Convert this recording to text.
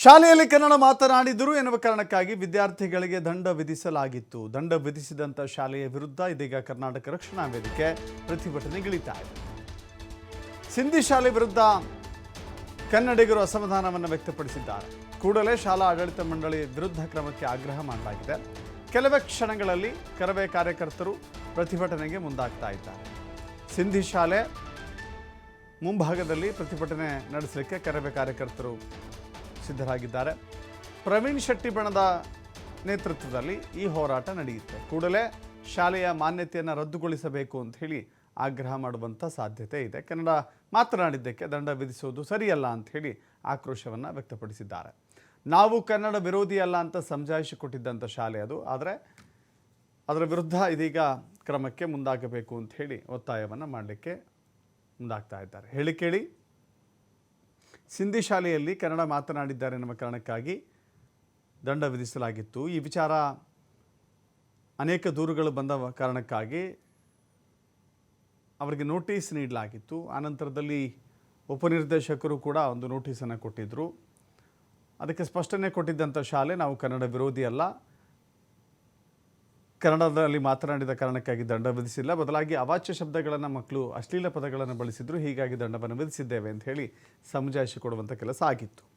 ಶಾಲೆಯಲ್ಲಿ ಕನ್ನಡ ಮಾತನಾಡಿದರು ಎನ್ನುವ ಕಾರಣಕ್ಕಾಗಿ ವಿದ್ಯಾರ್ಥಿಗಳಿಗೆ ದಂಡ ವಿಧಿಸಲಾಗಿತ್ತು. ದಂಡ ವಿಧಿಸಿದಂಥ ಶಾಲೆಯ ವಿರುದ್ಧ ಇದೀಗ ಕರ್ನಾಟಕ ರಕ್ಷಣಾ ವೇದಿಕೆ ಪ್ರತಿಭಟನೆಗಿಳಿತಾ ಇದೆ. ಸಿಂಧಿ ಶಾಲೆ ವಿರುದ್ಧ ಕನ್ನಡಿಗರು ಅಸಮಾಧಾನವನ್ನು ವ್ಯಕ್ತಪಡಿಸಿದ್ದಾರೆ. ಕೂಡಲೇ ಶಾಲಾ ಆಡಳಿತ ಮಂಡಳಿ ವಿರುದ್ಧ ಕ್ರಮಕ್ಕೆ ಆಗ್ರಹ ಮಾಡಲಾಗಿದೆ. ಕೆಲವೇ ಕ್ಷಣಗಳಲ್ಲಿ ಕರವೇ ಕಾರ್ಯಕರ್ತರು ಪ್ರತಿಭಟನೆಗೆ ಮುಂದಾಗ್ತಾ ಇದ್ದಾರೆ. ಸಿಂಧಿ ಶಾಲೆ ಮುಂಭಾಗದಲ್ಲಿ ಪ್ರತಿಭಟನೆ ನಡೆಸಲಿಕ್ಕೆ ಕರವೇ ಕಾರ್ಯಕರ್ತರು ಸಿದ್ಧರಾಗಿದ್ದಾರೆ. ಪ್ರವೀಣ್ ಶೆಟ್ಟಿ ಬಣದ ನೇತೃತ್ವದಲ್ಲಿ ಈ ಹೋರಾಟ ನಡೆಯುತ್ತೆ. ಕೂಡಲೇ ಶಾಲೆಯ ಮಾನ್ಯತೆಯನ್ನು ರದ್ದುಗೊಳಿಸಬೇಕು ಅಂತ ಹೇಳಿ ಆಗ್ರಹ ಮಾಡುವಂಥ ಸಾಧ್ಯತೆ ಇದೆ. ಕನ್ನಡ ಮಾತನಾಡಿದ್ದಕ್ಕೆ ದಂಡ ವಿಧಿಸುವುದು ಸರಿಯಲ್ಲ ಅಂತ ಹೇಳಿ ಆಕ್ರೋಶವನ್ನು ವ್ಯಕ್ತಪಡಿಸಿದ್ದಾರೆ. ನಾವು ಕನ್ನಡ ವಿರೋಧಿ ಅಲ್ಲ ಅಂತ ಸಮಜಾಯಿಷಿ ಕೊಟ್ಟಿದ್ದಂಥ ಶಾಲೆ ಅದು. ಆದರೆ ಅದರ ವಿರುದ್ಧ ಇದೀಗ ಕ್ರಮಕ್ಕೆ ಮುಂದಾಗಬೇಕು ಅಂತ ಹೇಳಿ ಒತ್ತಾಯವನ್ನು ಮಾಡಲಿಕ್ಕೆ ಮುಂದಾಗ್ತಾ ಇದ್ದಾರೆ. ಹೇಳಿ ಕೇಳಿ. ಸಿಂಧಿ ಶಾಲೆಯಲ್ಲಿ ಕನ್ನಡ ಮಾತನಾಡಿದ್ದಾರೆ ಎನ್ನುವ ಕಾರಣಕ್ಕಾಗಿ ದಂಡ ವಿಧಿಸಲಾಗಿತ್ತು. ಈ ವಿಚಾರ ಅನೇಕ ದೂರುಗಳು ಬಂದ ಕಾರಣಕ್ಕಾಗಿ ಅವರಿಗೆ ನೋಟಿಸ್ ನೀಡಲಾಗಿತ್ತು. ಆನಂತರದಲ್ಲಿ ಉಪನಿರ್ದೇಶಕರು ಕೂಡ ಒಂದು ನೋಟಿಸನ್ನು ಕೊಟ್ಟಿದ್ದರು ಅದಕ್ಕೆ ಸ್ಪಷ್ಟನೆ ಕೊಟ್ಟಿದ್ದಂಥ ಶಾಲೆ ನಾವು ಕನ್ನಡ ವಿರೋಧಿ ಅಲ್ಲ. ಕನ್ನಡದಲ್ಲಿ ಮಾತನಾಡಿದ ಕಾರಣಕ್ಕಾಗಿ ದಂಡ ವಿಧಿಸಿಲ್ಲ. ಬದಲಾಗಿ ಅವಾಚ್ಯ ಶಬ್ದಗಳನ್ನು ಮಕ್ಕಳು ಅಶ್ಲೀಲ ಪದಗಳನ್ನು ಬಳಸಿದ್ರು, ಹೀಗಾಗಿ ದಂಡವನ್ನು ವಿಧಿಸಿದ್ದೇವೆ ಅಂತ ಹೇಳಿ ಸಮಜಾಯಿಷಿ ಕೊಡುವಂಥ ಕೆಲಸ ಆಗಿತ್ತು.